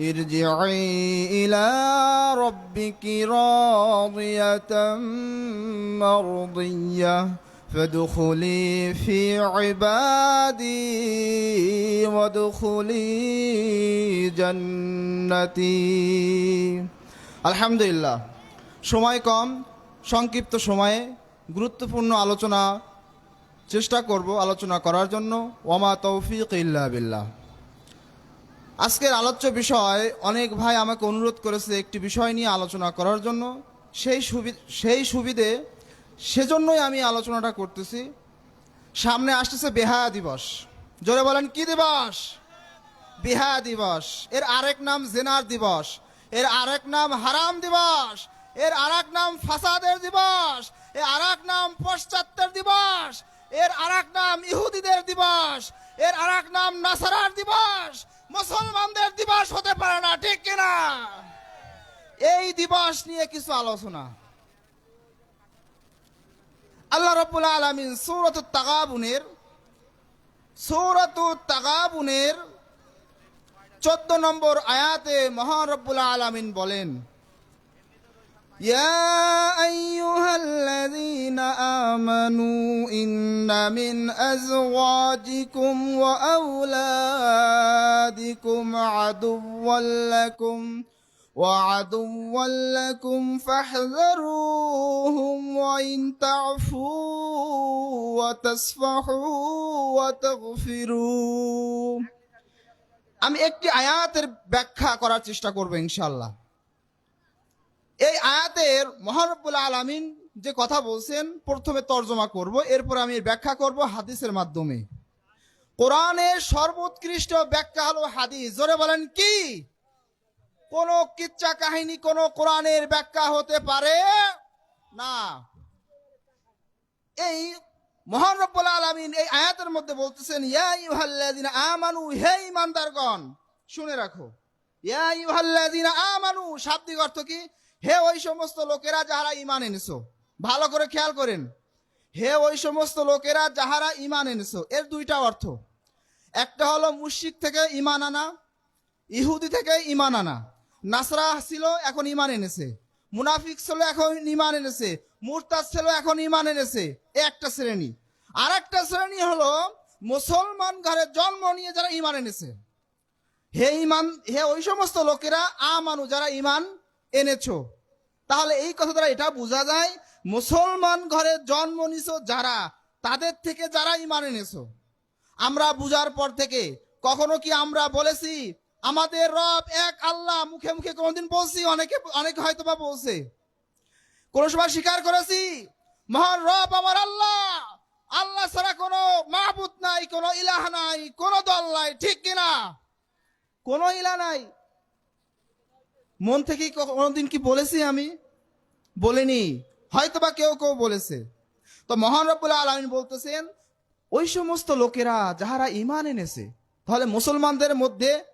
ارجعي إلى ربك راضية مرضية فادخلي في عبادي وادخلي جنتي আলহামদুলিল্লাহ সময় কম সংক্ষিপ্ত সময়ে গুরুত্বপূর্ণ আলোচনা চেষ্টা করব আলোচনা করার জন্য ওমা তৌফিক ইল্লা বিল্লাহ আজকের আলোচ্য বিষয়, অনেক ভাই আমাকে অনুরোধ করেছে একটি বিষয় নিয়ে আলোচনা করার জন্য। সেই সুবি, সেই সুবিধে সেজন্যই আমি আলোচনাটা করতেছি। সামনে আসতেছে বেহায়া দিবস। জোরে বলেন, কি দিবস? বেহায়া দিবস। এর আরেক নাম জেনার দিবস। এর আরেক নাম হারাম দিবস। এর আরেক নাম ফাসাদের দিবস। এর আরেক নাম পশ্চাত্যের দিবস। এর আরেক নাম ইহুদিদের দিবস, এর আরেক নাম নাসারার দিবস, মুসলমানদের দিবস হতে পারে না, ঠিক কিনা? এই দিবস নিয়ে কিছু আলোচনা। আল্লাহ রব্বুল আলমিন সৌরত তাগাবুনের সৌরত তাগাবুনের চোদ্দ নম্বর আয়াতে মহান রব্বুল আলমিন বলেন يا أيها الذين آمنوا إن من أزواجكم وأولادكم عدوا لكم وعدوا لكم فاحذروهم وإن تعفوا وتصفحوا وتغفروا আমি একটি আয়াতের ব্যাখ্যা করার চেষ্টা করবো ইনশাল্লাহ এই আয়াতের মহারব্বুল আলামিন যে কথা বলছেন, প্রথমে তর্জমা করব, এরপর আমি ব্যাখ্যা করব হাদিসের মাধ্যমে। কোরআনের সর্বোৎকৃষ্ট ব্যাখ্যা হলো হাদিস। জোরে বলেন কি? কোন কিচ্ছা কাহিনী কোন কোরআনের ব্যাখ্যা হতে পারে? না। এই মহান রব্বুল আলামিন এই আয়াতের মধ্যে বলতেছেন, ইয়া আমানু, হে ঈমানদারগণ, শুনে রাখো। ইয়া আমানু, শাব্দিক অর্থ কি? হে ওই সমস্ত লোকেরা যাহারা ইমান এনেছো, ভালো করে খেয়াল করেন। হে ওই সমস্ত লোকেরা যাহারা ইমান এনেছো, এর দুইটা অর্থ। একটা হলো মুশরিক থেকে ইমান আনা, ইহুদি থেকে ইমান আনা। নাসরা ছিল, এখন ইমান এনেছে। মুনাফিক ছিল, এখন ইমান এনেছে। মুরতাজ ছিল, এখন ইমান এনেছে। এ একটা শ্রেণি। আর একটা শ্রেণি হলো মুসলমান ঘরে জন্ম নিয়ে যারা ইমান এনেছে। হে ইমান হে ওই সমস্ত লোকেরা, আমানু যারা ইমান এনেছো। তাহলে এই কথা দ্বারা এটা বোঝা যায়, মুসলমান ঘরে জন্ম নিছো যারা, তাদের থেকে যারা ইমান এনেছো। আমরা বুঝার পর থেকে, কখনো কি আমরা বলেছি, আমাদের রব এক আল্লাহ, মুখে মুখে কোনোদিন বলছি, অনেকে অনেকে হয়তো বা বলছে। কোন সময় স্বীকার করেছি, মহান রব আমার আল্লাহ আল্লাহ ছাড়া কোনো মাহবুদ নাই, কোনো ইলাহ নাই, কোনো দল নাই, ঠিক কিনা? কোনো ইলা নাই। মন থেকে কোনোদিন কি বলেছি আমি? বলিনি। হয়তো বা কেউ কেউ বলেছে। তো মহান রব্বুল আলমিন বলতেছেন, ওই সমস্ত লোকেরা যাহারা ইমান এনেছে, তাহলে মুসলমানদের মধ্যে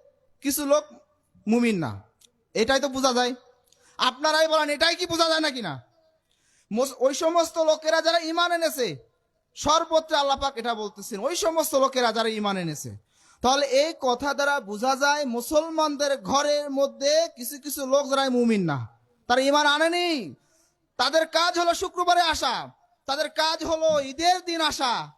কিছু লোক মুমিন না। এটাই তো বোঝা যায়। আপনারাই বলেন, এটাই কি বোঝা যায় নাকি না? ওই সমস্ত লোকেরা যারা ইমান এনেছে, সর্বত্র আল্লাপাক এটা বলতেছেন, ওই সমস্ত লোকেরা যারা ইমান এনেছে তাহলে এই কথা দ্বারা বোঝা যায় মুসলমানদের ঘরের মধ্যে কিছু কিছু লোক যারা মুমিন না। তারা ইমান আনেনি। তাদের কাজ হলো শুক্রবারে আসা। তাদের কাজ হলো ঈদের দিন আসা।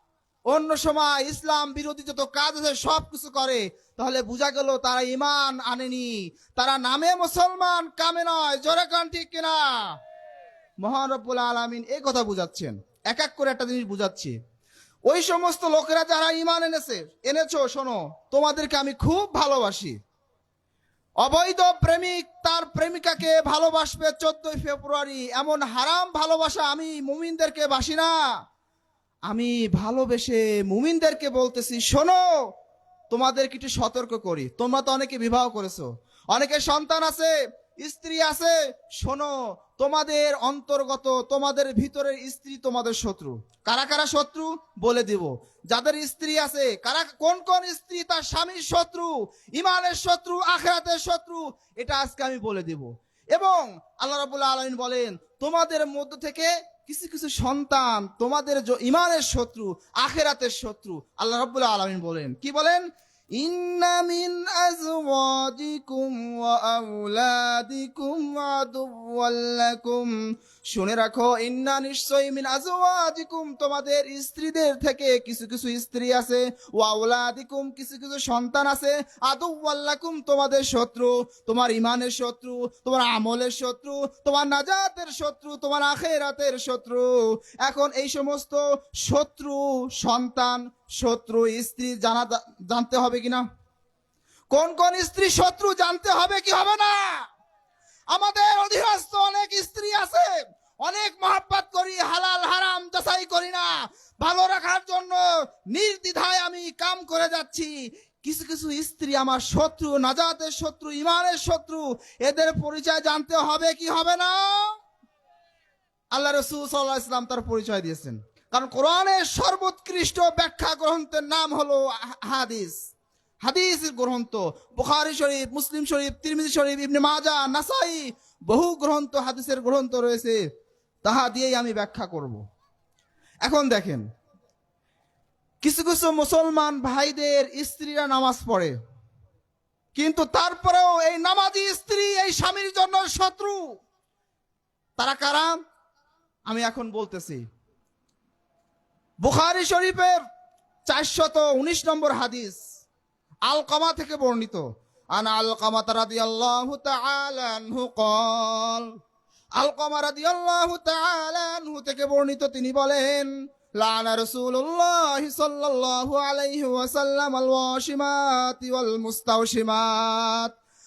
অন্য সময় ইসলাম বিরোধী যত কাজ আছে সব কিছু করে। তাহলে বোঝা গেল তারা ইমান আনেনি। তারা নামে মুসলমান, কামে নয়, জোরে কান ঠিক কিনা? মহান আলমিন এই কথা বুঝাচ্ছেন। এক এক করে একটা জিনিস বুঝাচ্ছি। ওই সমস্ত লোকেরা যারা ইমান এনেছে, এনেছো, শোনো, তোমাদেরকে আমি খুব ভালোবাসি। অবৈধ প্রেমিক তার প্রেমিকাকে ভালোবাসবে চোদ্দই ফেব্রুয়ারি। এমন হারাম ভালোবাসা আমি মুমিনদেরকে বাসি না। আমি ভালোবেসে মুমিনদেরকে বলতেছি, শোনো, তোমাদেরকে একটু সতর্ক করি। তোমরা তো অনেকে বিবাহ করেছ। অনেকে সন্তান আছে, স্ত্রী আছে, শোনো তোমাদের অন্তর্গত, তোমাদের ভিতরের স্ত্রী তোমাদের শত্রু। কারা কারা শত্রু? বলে দিব। যাদের স্ত্রী আছে, কারা, কোন কোন স্ত্রী তার স্বামীর শত্রু ইমানের শত্রু, আখেরাতের শত্রু, এটা আজকে আমি বলে দিব। এবং আল্লাহ রাবুল্লাহ আলমিন বলেন, তোমাদের মধ্য থেকে কিছু কিছু সন্তান তোমাদের ইমানের শত্রু, আখেরাতের শত্রু, আল্লাহ রাবুল্লাহ আলমিন বলেন। কি বলেন? ইন্না মিন আজওয়াজিকুম ওয়া আওলাদিকুম আদুওয়াল লাকুম শুনে রাখো, ইন্না নিশ্চয়ই মিন আজওয়াজিকুম, তোমাদের স্ত্রীদের থেকে কিছু কিছু স্ত্রী আছে ওয়া আওলাদিকুম কিছু কিছু সন্তান আছে আদুওয়াল লাকুম তোমাদের শত্রু, তোমার ইমানের শত্রু, তোমার আমলের শত্রু, তোমার নাজাতের শত্রু, তোমার আখেরাতের শত্রু। এখন এই সমস্ত শত্রু, সন্তান, শত্রু, স্ত্রী জানা জানতে হবে কিনা? কোন কোন স্ত্রী শত্রু জানতে হবে কি হবে না? আমাদের অধীনস্থ অনেক স্ত্রী আছে অনেক মহাব্বত করি, হালাল, হারাম যাচাই করি না। ভালো রাখার জন্য নির্দ্বিধায় আমি কাম করে যাচ্ছি। কিছু কিছু স্ত্রী আমার শত্রু, নাজাতের শত্রু, ইমানের শত্রু, এদের পরিচয় জানতে হবে কি হবে না? আল্লাহ রসুল সাল্লাহ ইসলাম তার পরিচয় দিয়েছেন। কারণ কোরআনের সর্বোৎকৃষ্ট ব্যাখ্যা গ্রন্থের নাম হলো হাদিস। হাদিস গ্রন্থ, বুখারি শরীফ, মুসলিম শরীফ, তিরমিজি শরীফ, ইবনে মাজা নাসাই, বহু গ্রন্থ, হাদিসের গ্রন্থ রয়েছে। তাহা দিয়েই আমি ব্যাখ্যা করব। এখন দেখেন, কিছু কিছু মুসলমান ভাইদের স্ত্রীরা নামাজ পড়ে, কিন্তু তারপরেও এই নামাজি স্ত্রী, এই স্বামীর জন্য শত্রু। তারা কারা? আমি এখন বলতেছি, বুখারি শরীফের চারশত উনিশ নম্বর হাদিস, আলকামা থেকে বর্ণিত, আন আলকামা রাদিয়াল্লাহু তাআলা আনহু থেকে বর্ণিত তিনি বলেন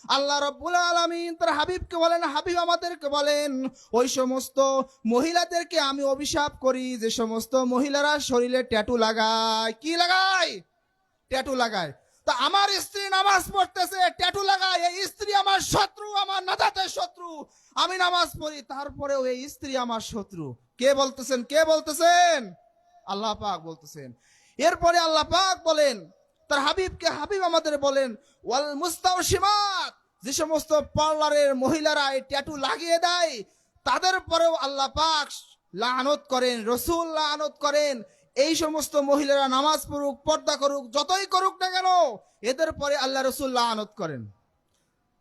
আল্লাহ রব্বুল আলমিন তার হাবিবকে বলেন, হাবিব আমাদেরকে বলেন, ওই সমস্ত মহিলাদেরকে আমি অভিশাপ করি, যে সমস্ত মহিলারা শরীরে ট্যাটু লাগায়। কি লাগায়? ট্যাটু লাগায়। তা আমার স্ত্রী নামাজ পড়তেছে, ট্যাটু লাগায় আমার শত্রু, আমার নাজাতের শত্রু। আমি নামাজ পড়ি, তারপরেও এই স্ত্রী আমার শত্রু। কে বলতেছেন কে বলতেছেন? আল্লাহ পাক বলতেছেন। এরপরে আল্লাহ পাক বলেন, তার হাবিবকে হাবিব আমাদের বলেন, ওয়াল মুস্তাওশিমাত যে সমস্ত পার্লারের মহিলারা এই ট্যাটু লাগিয়ে দেয়, তাদের পরেও আল্লাহ পাক লানত করেন, রসুল লানত করেন। এই সমস্ত মহিলারা নামাজ পড়ুক, পর্দা করুক, যতই করুক না কেন, এদের পরে আল্লাহ রসুল লানত করেন।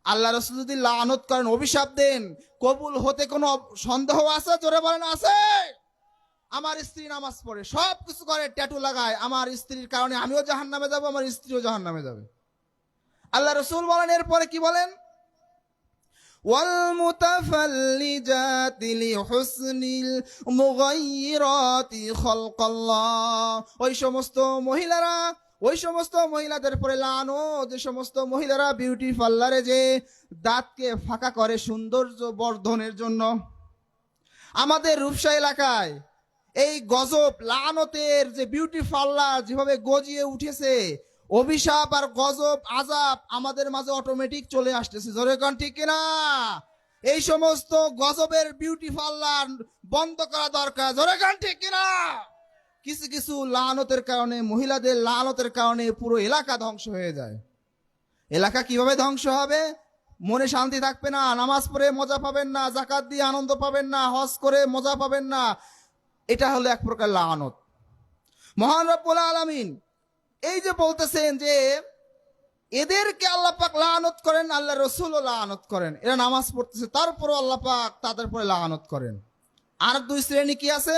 আল্লাহ রসুল যদি লানত করেন অভিশাপ দেন কবুল হতে কোনো সন্দেহ আছে জোরে বলেন আছে আমার স্ত্রী নামাজ পড়ে সব কিছু করে ট্যাটু লাগায় আমার স্ত্রীর কারণে আমিও জাহান নামে যাবো আমার স্ত্রীও জাহান নামে যাবে আল্লাহ রসুল বলেন এরপরে কি বলেন والمتفلجات لحسن المغيرات خلق الله ওই সমস্ত মহিলারা ওই সমস্ত মহিলাদের পরে লানো যে সমস্ত মহিলারা বিউটি পার্লারে যে দাঁতকে ফাঁকা করে সৌন্দর্য বর্ধনের জন্য। আমাদের রূপসা এলাকায় এই গজব, লানতের যে বিউটি পার্লার যেভাবে গজিয়ে উঠেছে, অভিশাপ আর গজব, আজাব আমাদের মাঝে অটোমেটিক চলে আসতেছে। জোরে কন ঠিক কিনা? এই সমস্ত গজবের বিউটি পার্লার বন্ধ করা দরকার। জোরে কন ঠিক কিনা? কিছু কিছু লানতের কারণে, মহিলাদের লানতের কারণে পুরো এলাকা ধ্বংস হয়ে যায়। এলাকা কীভাবে ধ্বংস হবে? মনে শান্তি থাকবে না, নামাজ পড়ে মজা পাবেন না, জাকাত দিয়ে আনন্দ পাবেন না, হজ করে মজা পাবেন না। এটা হলো এক প্রকার লানত মহান রব্বুল আলামিন এই যে বলতেছেন যে, এদেরকে আল্লাহ পাক লানত করেন, আল্লাহ রসুলও লানত করেন। এরা নামাজ পড়তেছে, তারপরও আল্লাহ পাক তাদের পরে লানত করেন। আর দুই শ্রেণি কি আছে?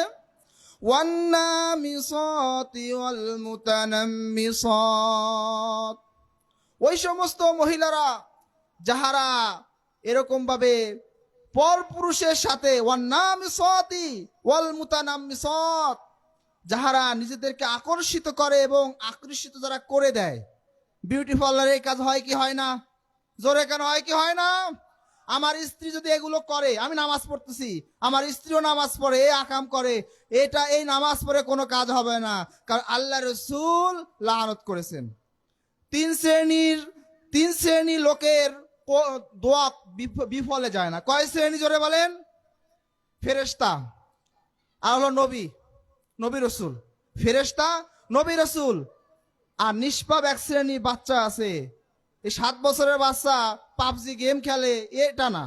والنامصات والمتنمصات ওই সমস্ত মহিলারা যাহারা এরকম ভাবে পর পুরুষের সাথে ওয়ান্নামিসাতি ওয়াল মুতানাম্মিসাত যাহারা নিজেদেরকে আকর্ষিত করে এবং আকর্ষিত যারা করে দেয় বিউটি পার্লারে এই কাজ হয় কি হয় না জোরে কেন হয় কি হয় না আমার স্ত্রী যদি এগুলো করে, আমি নামাজ পড়তেছি, আমার স্ত্রীও নামাজ পড়ে, এ আকাম করে, এটা এই নামাজ পড়ে কোনো কাজ হবে না। কারণ আল্লাহ রসুল লানত করেছেন। তিন শ্রেণির, তিন শ্রেণি লোকের দোয়া বিফ- বিফলে যায় না। কয় শ্রেণি জোরে বলেন? ফেরেস্তা আর হলো নবী নবী রসুল। ফেরেস্তা নবী রসুল। আর নিষ্পাপ এক শ্রেণি বাচ্চা আছে। এই সাত বছরের বাচ্চা পাবজি গেম খেলে, এটা না।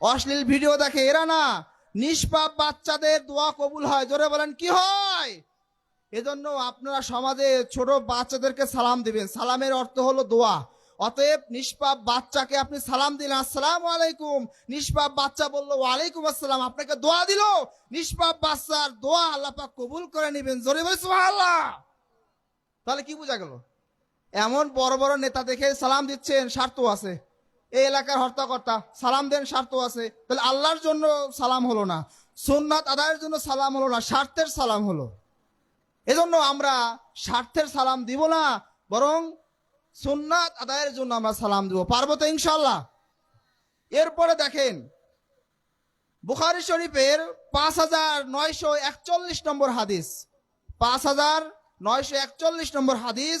অশ্লীল ভিডিও দেখে এরা না নিষ্পাপ বাচ্চাদের দোয়া কবুল হয়। জোরে বলেন, কি হয়? এজন্য আপনারা সমাজে ছোট বাচ্চাদেরকে সালাম দিবেন। সালামের অর্থ হলো দোয়া। অতএব নিষ্পাপ বাচ্চাকে আপনি সালাম দিলেন, আসসালামু আলাইকুম। নিষ্পাপ বাচ্চা বলল, ওয়ালাইকুম আসসালাম, আপনাকে দোয়া দিল। নিষ্পাপ বাচ্চার দোয়া আল্লাহ পাক কবুল করে নেবেন। জোরে বলে সুবহানাল্লাহ। তাহলে কি বোঝা গেল? এমন বড় বড় নেতা দেখে সালাম দিচ্ছেন স্বার্থ আছে। এই এলাকার হর্তাকর্তা, সালাম দেন স্বার্থ আছে। তাহলে আল্লাহর জন্য সালাম হলো না, সুন্নাত আদায়ের জন্য সালাম হলো না, স্বার্থের সালাম হলো। এজন্য আমরা স্বার্থের সালাম দিব না, বরং সুন্নাত আদায়ের জন্য আমরা সালাম দিব। পারব তো ইনশাল্লাহ এরপরে দেখেন, বুখারি শরীফের পাঁচ হাজার নয়শো একচল্লিশ নম্বর হাদিস। পাঁচ হাজার নয়শো একচল্লিশ নম্বর হাদিস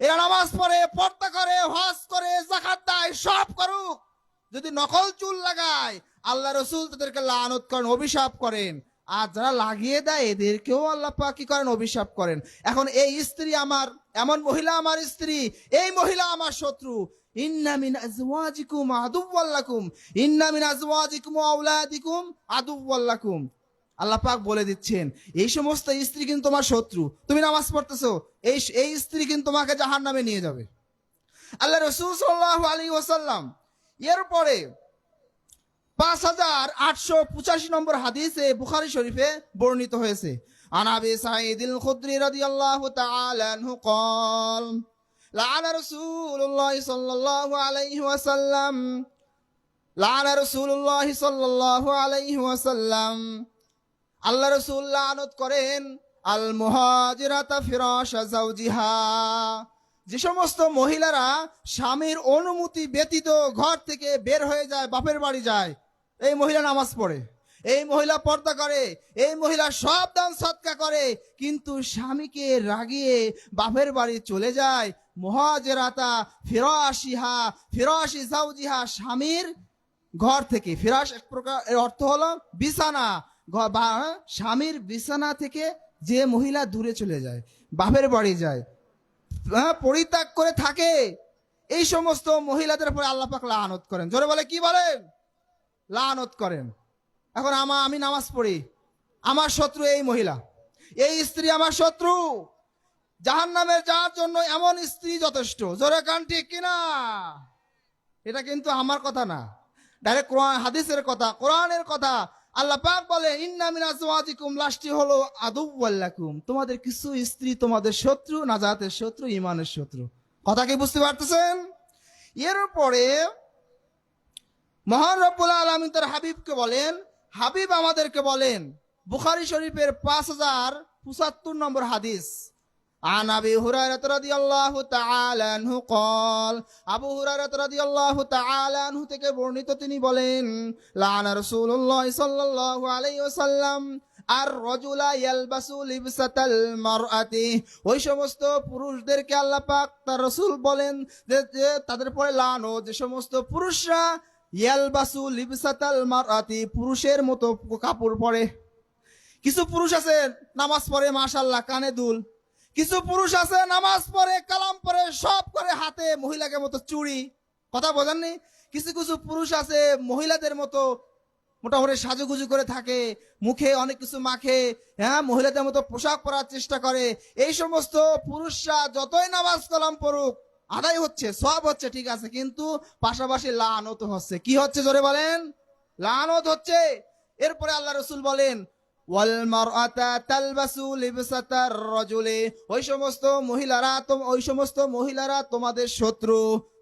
এরা নামাজ পড়ে, পর্দা করে, হজ করে জাকাত দেয়, সব করুক। যদি নকল চুল লাগায়, আল্লাহ রসুল তাদেরকে লানত অভিশাপ করেন। আর যারা লাগিয়ে দেয়, এদেরকেও আল্লাহ কি করেন? অভিশাপ করেন। এখন এই স্ত্রী আমার, এমন মহিলা আমার স্ত্রী, এই মহিলা আমার শত্রু। ইন্না মিন আজওয়াজিকুম আদুওয়াল্লাকুম। ইন্না মিন আজওয়াজিকুম ওয়া আওলাদিকুম আদুওয়াল্লাকুম। আল্লাহ পাক বলে দিচ্ছেন এই সমস্ত স্ত্রী কিন্তু তোমার শত্রু তুমি নামাজ পড়তেছো এই এই স্ত্রী কিন্তু তোমাকে জাহান নামে নিয়ে যাবে আল্লাহ রসুল সাল্লাহ আলী ওসাল্লাম এরপরে পাঁচ হাজার আটশো পঁচাশি নম্বর হাদিসে বুখারি শরীফে বর্ণিত হয়েছে আনাবি সাইদিল খুদ্রি রাদিয়াল্লাহু তাআলা আনহু قال لعن رسول الله صلى الله عليه وسلم لعن رسول الله صلى الله عليه وسلم আল্লাহ রসুল্লাহ লানত করেন, আল মুহাজিরাতা ফিরাশা জাওজিহা যে সমস্ত মহিলারা স্বামীর অনুমতি ব্যতীত ঘর থেকে বের হয়ে যায়, বাপের বাড়ি যায়, এই মহিলা নামাজ পড়ে, এই মহিলা পর্দা করে, এই মহিলা সব দান সৎকা করে, কিন্তু স্বামীকে রাগিয়ে বাপের বাড়ি চলে যায়, মহাজেরাতা ফিরাশিহা, ফিরাশি জাউজিহা স্বামীর ঘর থেকে। ফিরাস এক প্রকার, এর অর্থ হলো বিছানা বা স্বামীর বিছানা থেকে যে মহিলা দূরে চলে যায়, বাপের বাড়ি যায় পরিত্যাগ করে থাকে। এই সমস্ত মহিলাদের উপরে আল্লাহ পাক লানত করেন। জোরে বলে, কি বলেন? লানত করেন। এখন আমা আমি নামাজ পড়ি। আমার শত্রু এই মহিলা। এই স্ত্রী আমার শত্রু। জাহান নামের যাওয়ার জন্য এমন স্ত্রী যথেষ্ট। জোরে কান ঠিক কিনা? এটা কিন্তু আমার কথা না। ডাইরেক্ট কোরআন হাদিসের কথা, কোরআনের কথা। আল্লাহ পাক বলে, ইন্না মিন আজওয়াজিকুম লাস্টটি হলো আদুওয়াল্লাকুম তোমাদের কিছু স্ত্রী তোমাদের শত্রু, নাজাতের শত্রু ইমানের শত্রু। কথা কি বুঝতে পারতেছেন? এরপরে মহান রব্বুল আলমিন তার হাবিবকে বলেন, হাবিব আমাদেরকে বলেন, বুখারি শরীফের পাঁচ হাজার পঁচাত্তর নম্বর হাদিস عن ابي هريره رضي الله تعالى عنه قال আবু হুরায়রা রাদিয়াল্লাহু তাআলা আনহু থেকে বর্ণিত তিনি বলেন লানা রাসূলুল্লাহ সাল্লাল্লাহু আলাইহি ওয়াসাল্লাম আর রজুলা ইয়ালবাসু লিবসাতাল মারআতি ওই সমস্ত পুরুষদেরকে আল্লাহ পাক তার রাসূল বলেন যে যে তাদের পরে লানো যে সমস্ত পুরুষরা ইয়ালবাসু লিবসাতাল মারআতি পুরুষের মতো কাপড় পরে কিছু পুরুষ আছে নামাজ পড়ে মাশাল্লাহ কানে দুল কিছু পুরুষ আছে, নামাজ পড়ে, কালাম পড়ে, সব করে হাতে মহিলাকে মতো চুড়ি। কথা বোঝাননি? কিছু কিছু পুরুষ আছে, মহিলাদের মতো মোটামুটি সাজুগুজু করে থাকে, মুখে অনেক কিছু মাখে হ্যাঁ মহিলাদের মতো পোশাক পরার চেষ্টা করে। এই সমস্ত পুরুষরা যতই নামাজ কালাম পড়ুক, আদায় হচ্ছে সব হচ্ছে, ঠিক আছে, কিন্তু পাশাপাশি লানত হচ্ছে। কি হচ্ছে জোরে বলেন? লানত হচ্ছে। এরপরে আল্লাহ রসুল বলেন ওই সমস্ত মহিলারা ওই সমস্ত মহিলারা তোমাদের শত্রু।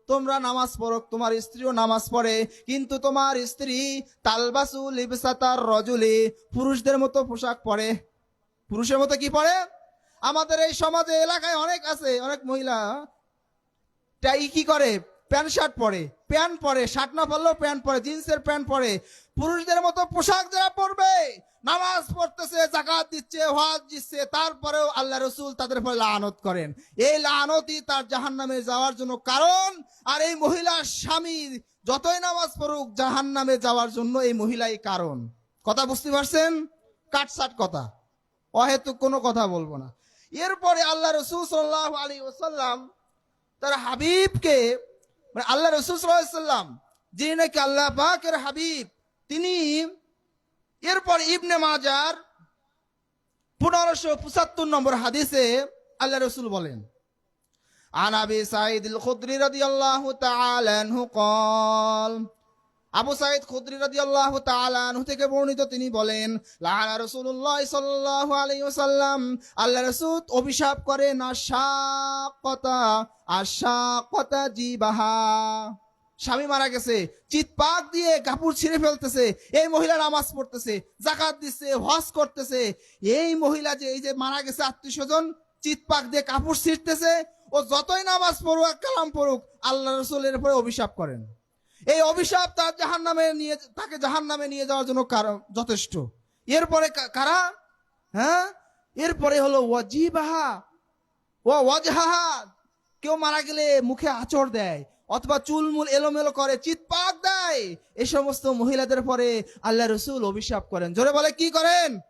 তোমরা নামাজ পড়ো, তোমার স্ত্রীও নামাজ পড়ে, কিন্তু তোমার স্ত্রী তালবাসু লিবসাতার রজুলি। পুরুষদের মতো পোশাক পরে। পুরুষের মতো কি পরে? আমাদের এই সমাজে, এলাকায় অনেক আছে, অনেক মহিলা। তাই কি করে? প্যান্ট শার্ট পরে, প্যান্ট পরে, শার্ট না পরলেও প্যান্ট পরে, জিন্সের প্যান্ট পরে। পুরুষদের মতো পোশাক যারা পড়তেছে জাকাত দিচ্ছে হজ দিচ্ছে, তারপরেও আল্লাহ রসুল তাদের উপরে লানত করেন। এই লানতই তার জাহান নামে যাওয়ার জন্য কারণ, আর এই মহিলার স্বামী যতই নামাজ পড়ুক জাহান নামে যাওয়ার জন্য এই মহিলাই কারণ। কথা বুঝতে পারছেন? কাটসাট কথা। অহেতুক কোনো কথা বলব না। এরপরে আল্লাহ রসুল সাল্লাহ আলী ওসাল্লাম তার হাবিবকে মানে আল্লাহ রসুল সাল্লাম যিনি নাকি আল্লাহ পাকের হাবিব, তিনি এরপর ইবনে মাজার পনেরোশো পঁচাত্তর নম্বর হাদিসে আল্লাহ রসুল বলেন عن ابي سعيد الخدري رضي الله تعالى عنه قال আবু সাইদ খুদরি রাদিয়াল্লাহু তাআলা আনহু থেকে বর্ণিত তিনি বলেন লাআনা রাসূলুল্লাহ সাল্লাল্লাহু আলাইহি ওয়াসাল্লাম আল্লাহ রাসূল অভিশাপ করেন আশাকতা আশাকতা জিবাহা স্বামী মারা গেছে, চিত পাক দিয়ে কাপড় ছিঁড়ে ফেলতেছে, এই মহিলা নামাজ পড়তেছে, জাকাত দিচ্ছে, হজ করতেছে। এই মহিলা যে, এই যে মারা গেছে আত্মীয় স্বজন চিৎপাক দিয়ে কাপড় ছিঁড়তেছে, ও যতই নামাজ পড়ুক কালাম পড়ুক, আল্লাহ রসুলের উপরে অভিশাপ করেন। এই অভিশাপ তার জাহান নামে নিয়ে, তাকে জাহান নামে নিয়ে যাওয়ার জন্য যথেষ্ট। এরপরে কারা? হ্যাঁ? এরপরে হলো ওয়াজিবাহা ও ওয়াজহাহা। কেউ মারা গেলে মুখে আচর দেয়। অথবা চুলমুল এলোমেলো করে চিৎপাক দেয়। এ সমস্ত মহিলাদের পরে আল্লাহ রসুল অভিশাপ করেন। জোরে বলে, কি করেন?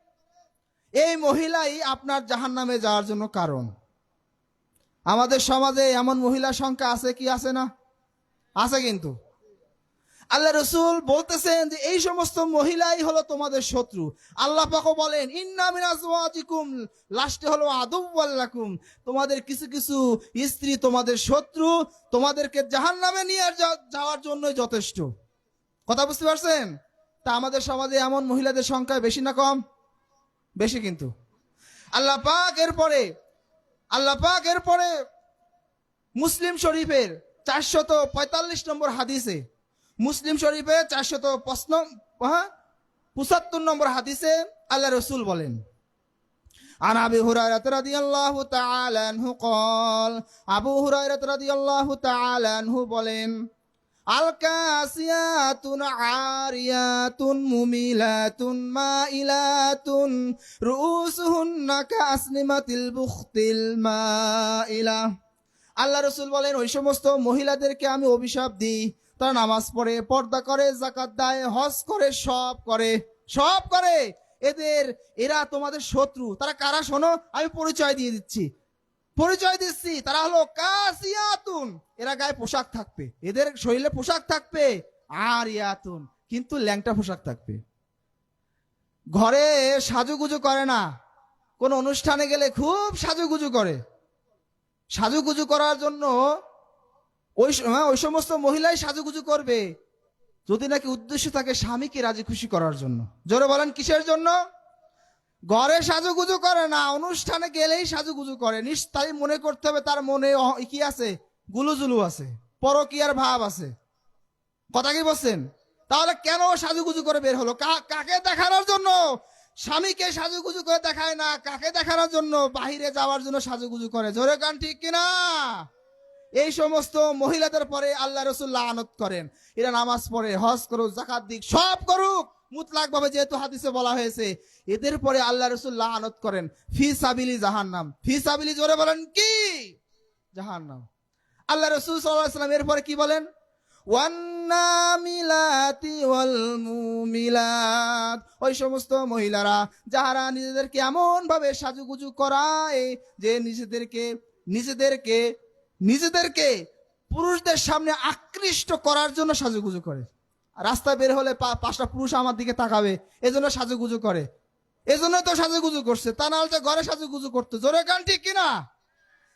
এই মহিলাই আপনার জাহান নামে যাওয়ার জন্য কারণ। আমাদের সমাজে এমন মহিলা সংখ্যা আছে কি আছে না? আছে কিন্তু। আল্লাহ রসুল বলতেছেন যে এই সমস্ত মহিলাই হলো তোমাদের শত্রু। আল্লাহ পাকও বলেন, ইন্না মিন আজওয়াজিকুম লাস্টে হলো আদুওয়াল্লাকুম তোমাদের কিছু কিছু স্ত্রী তোমাদের শত্রু, তোমাদেরকে জাহান্নামে নিয়ে যা- যাওয়ার জন্যই যথেষ্ট। কথা বুঝতে পারছেন? তা আমাদের সমাজে এমন মহিলাদের সংখ্যা বেশি না কম? বেশি কিন্তু। আল্লাহ পাক এরপরে, আল্লাহ পাক এরপরে মুসলিম শরীফের চারশত পঁয়তাল্লিশ নম্বর হাদিসে মুসলিম শরীফে চারশত প্রশ্ন হ্যাঁ পঁচাত্তর নম্বর হাদিসে আল্লাহ রসুল বলেন عن ابي هريره رضي الله تعالى عنه قال আবু হুরায়রা রাদিয়াল্লাহু তাআলা আনহু বলেন আল কাসিয়াতুন আরিয়াতুন মুমিলাতুন মাইলাতুন রুউসুহুন্না কাসনিমাতিল বুখতিল মাইলা আল্লাহ রসুল বলেন ওই সমস্ত মহিলাদেরকে আমি অভিশাপ দিই তারা নামাজ পড়ে, পর্দা করে জাকাত দেয়, হজ করে, সব করে সব করে। এদের, এরা তোমাদের শত্রু। তারা কারা শোনো? আমি পরিচয় দিয়ে দিচ্ছি। পরিচয় দিচ্ছি। তারা হলো কাসিয়াতুন। এরা গায়ে পোশাক থাকবে। এদের শরীরে পোশাক থাকবে। আর ইয়াতুন কিন্তু ল্যাংটা পোশাক থাকবে। ঘরে সাজুগুজু করে না। কোন অনুষ্ঠানে গেলে খুব সাজুগুজু করে। সাজুগুজু করার জন্য ওই হ্যাঁ, ওই সমস্ত মহিলাই সাজুগুজু করবে। যদি নাকি উদ্দেশ্য থাকে স্বামীকে রাজি খুশি করার জন্য। জোরে বলেন কিসের জন্য? ঘরে সাজুগুজু করে না অনুষ্ঠানে গেলেই সাজুগুজু করে। নিশ্চয়ই মনে করতে হবে তার মনে কি আছে? গুলুজুলু আছে পরকিয়ার ভাব আছে। কথা কি বলছেন? তাহলে কেন সাজুগুজু করে বের হলো? কা- কাকে দেখানোর জন্য? স্বামীকে সাজুগুজু করে দেখায় না কাকে দেখানোর জন্য? বাহিরে যাওয়ার জন্য সাজুগুজু করে। জোরে গান ঠিক কিনা? এই সমস্ত মহিলাদের পরে আল্লাহ রসুল্লাহ আনত করেন। এরা নামাজ পড়ে, হজ করুক জাকাত দিক, সব করুক। মুতলাক ভাবে যেহেতু হাদিসে বলা হয়েছে, এদের পরে আল্লাহ রসুল্লাহ আনত করেন। ফি সাবিলি জাহান্নাম। ফি সাবিলি জোরে বলেন কি? জাহান্নাম। আল্লাহ রসুল সাল্লাম এরপরে কি বলেন? ওই সমস্ত মহিলারা, যাহারা নিজেদেরকে এমন ভাবে সাজুগুজু করায় যে নিজেদেরকে নিজেদেরকে নিজেদেরকে পুরুষদের সামনে আকৃষ্ট করার জন্য সাজুগুজু করে। রাস্তায় বের হলে পাঁচটা পুরুষ আমার দিকে তাকাবে, এজন্য সাজুগুজু করে। এজন্য তো সাজুগুজু করছে, তা নাহলে তো ঘরে সাজুগুজু করতো। জোরে গান ঠিক কিনা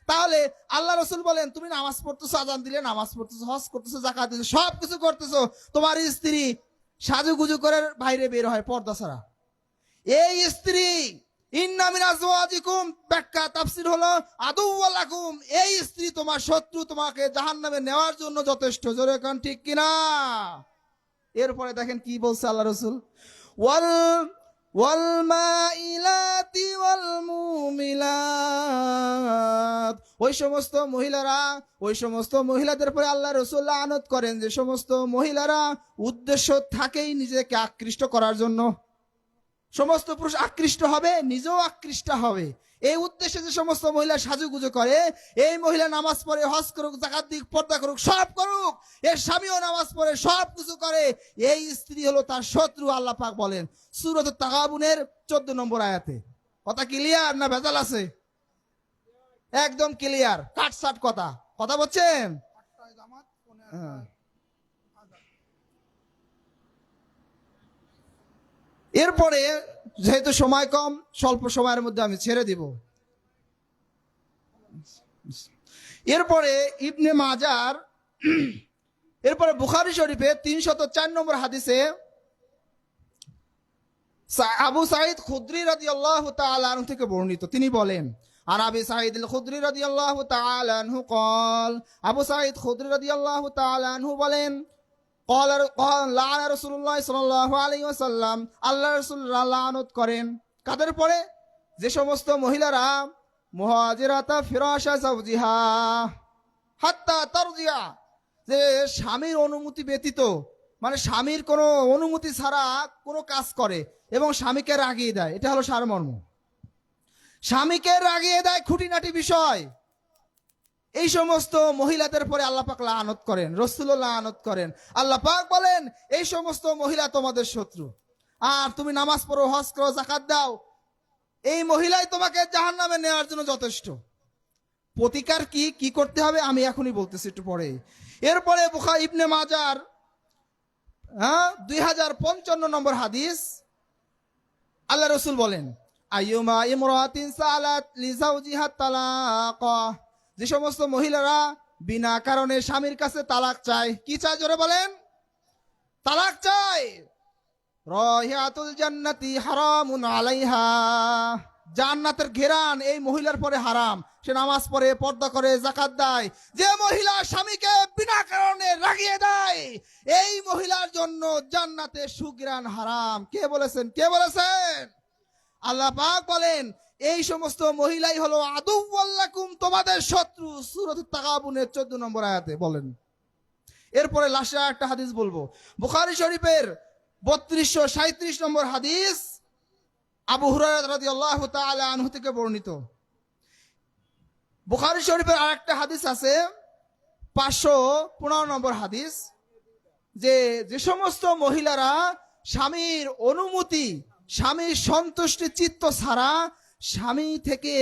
তাহলে আল্লাহ রসুল বলেন, তুমি নামাজ পড়তেছো, আজান দিলে নামাজ পড়তেছো, হজ করতেছো জাকা দিতেছো সব কিছু করতেছো। তোমার স্ত্রী সাজুগুজু করে বাইরে বের হয় পর্দা ছাড়া। এই স্ত্রী হলো এই স্ত্রী তোমার শত্রু তোমাকে জাহান্নামে নেওয়ার জন্য যথেষ্ট। জোরে ঠিক এরপরে দেখেন কি বলছে আল্লাহ রসুল। ওয়াল ওই সমস্ত মহিলারা, ওই সমস্ত মহিলাদের পরে আল্লাহ রসুল্লাহ আনত করেন। যে সমস্ত মহিলারা উদ্দেশ্য থাকেই নিজেকে আকৃষ্ট করার জন্য। সমস্ত পুরুষ আকৃষ্ট হবে নিজেও আকৃষ্ট হবে। এই উদ্দেশ্যে যে সমস্ত মহিলা সাজুগুজু করে এই মহিলা নামাজ পড়ে হজ করুক জাকাত দিক পর্দা করুক সব করুক এর স্বামীও নামাজ পড়ে সব কিছু করে এই স্ত্রী হলো তার শত্রু আল্লাহ পাক বলেন। সুরত তাগাবুনের চোদ্দ নম্বর আয়াতে। কথা ক্লিয়ার না ভেজাল আছে? একদম ক্লিয়ার কাটসাট কথা। কথা বলছেন? এরপরে যেহেতু সময় কম, স্বল্প সময়ের মধ্যে আমি ছেড়ে দিব। এরপরে ইবনে মাজার, এরপরে বুখারি শরীফে তিনশত চার নম্বর হাদিসে আবু সাইদ খুদ্রি রাজি আল্লাহ তালু থেকে বর্ণিত। তিনি বলেন আর আবি সাইদ খুদ্রি রাজি আল্লাহ তালু কল। আবু সাইদ খুদ্রি রাজি আল্লাহ তালু বলেন কল লাল রসুল্লাহ সাল আলী আসাল্লাম আল্লাহ রসুল্লাহ লানত করেন। কাদের পরে? যে সমস্ত মহিলারা, মহাজিরাতা ফিরাসা সাউজিহা হাত্তা তরজিয়া, যে স্বামীর অনুমতি ব্যতীত মানে স্বামীর কোনো অনুমতি ছাড়া কোনো কাজ করে এবং স্বামীকে রাগিয়ে দেয়, এটা হলো সারমর্ম। স্বামীকে রাগিয়ে দেয় খুঁটিনাটি বিষয়। এই সমস্ত মহিলাদের পরে আল্লাহ পাক লানত করেন রসুল্লাহ লানত করেন। আল্লাহ পাক বলেন, এই সমস্ত মহিলা তোমাদের শত্রু। আর তুমি নামাজ পড়ো, হজ করো জাকাত দাও। এই মহিলাই তোমাকে জাহান নামে নেওয়ার জন্য যথেষ্ট। প্রতিকার কি কি করতে হবে আমি এখনই বলতেছি একটু পরে। এরপরে বুখা ইবনে মাজার হ্যাঁ দুই হাজার পঞ্চান্ন নম্বর হাদিস। আল্লাহ রসুল বলেন, আইয়ুমা ইমরাতিন সালাত লিজাউজিহা তালাক। যে সমস্ত মহিলারা বিনা কারণে স্বামীর কাছে তালাক চায়, কি চায় জোরে বলেন? তালাক চায়। রহিয়াতুল জান্নাতি হারামুন আলাইহা। জান্নাতের ঘেরান এই মহিলার পরে হারাম। সে নামাজ পড়ে, পর্দা করে জাকাত দেয়। যে মহিলা স্বামীকে বিনা কারণে রাগিয়ে দেয়, এই মহিলার জন্য জান্নাতে সুগ্রান হারাম। কে বলেছেন? কে বলেছেন? আল্লাহ পাক বলেন এই সমস্ত মহিলাই হলো আদুল্লাকুম তোমাদের শত্রু। সুরত তাকাবুনের চোদ্দ নম্বর আয়াতে বলেন। এরপরে লাস্টে একটা হাদিস বলব। বুখারি শরীফের বত্রিশশো সাঁত্রিশ নম্বর হাদিস আবু তাআলা আনহু থেকে বর্ণিত। বুখারি শরীফের আরেকটা হাদিস আছে, পাঁচশো পনেরো নম্বর হাদিস, যে যে সমস্ত মহিলারা স্বামীর অনুমতি, স্বামীর সন্তুষ্টি চিত্ত ছাড়া স্বামী থেকে,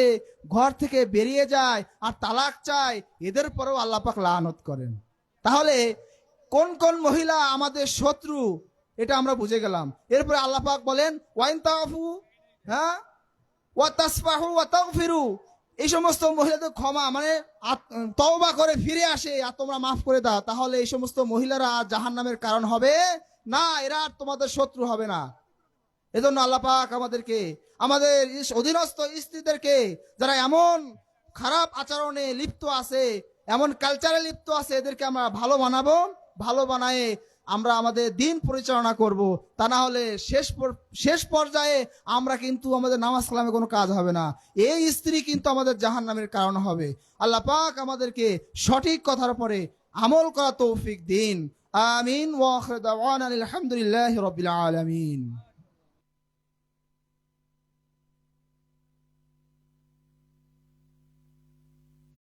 ঘর থেকে বেরিয়ে যায় আর তালাক চায়, এদের পরেও আল্লাপাক লানত করেন। তাহলে কোন কোন মহিলা আমাদের শত্রু, এটা আমরা বুঝে গেলাম। এরপরে আল্লাপাক বলেন, ওয়াইন তাফু হ্যাঁ? ওয়া তাসফাহু ওয়া তাগফিরু এই সমস্ত মহিলাদের ক্ষমা মানে তওবা করে ফিরে আসে, আর তোমরা মাফ করে দাও তাহলে এই সমস্ত মহিলারা জাহান নামের কারণ হবে? না, এরা আর তোমাদের শত্রু হবে না। এজন্য আল্লাহ পাক আমাদেরকে, আমাদের অধীনস্থ স্ত্রীদেরকে যারা এমন খারাপ আচরণে লিপ্ত আছে, এমন কালচারে লিপ্ত আছে, এদেরকে আমরা ভালো বানাবো, ভালো বানায়ে আমরা আমাদের দিন পরিচালনা করব। তা না হলে শেষ শেষ পর্যায়ে আমরা কিন্তু আমাদের নামাজ কালামে কোনো কাজ হবে না। এই স্ত্রী কিন্তু আমাদের জাহান নামের কারণ হবে। আল্লাহ পাক আমাদেরকে সঠিক কথার পরে আমল করা তৌফিক দিন। আমিন। আলহামদুলিল্লাহ রবিল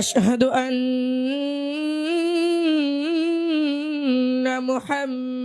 أشهد أن محمد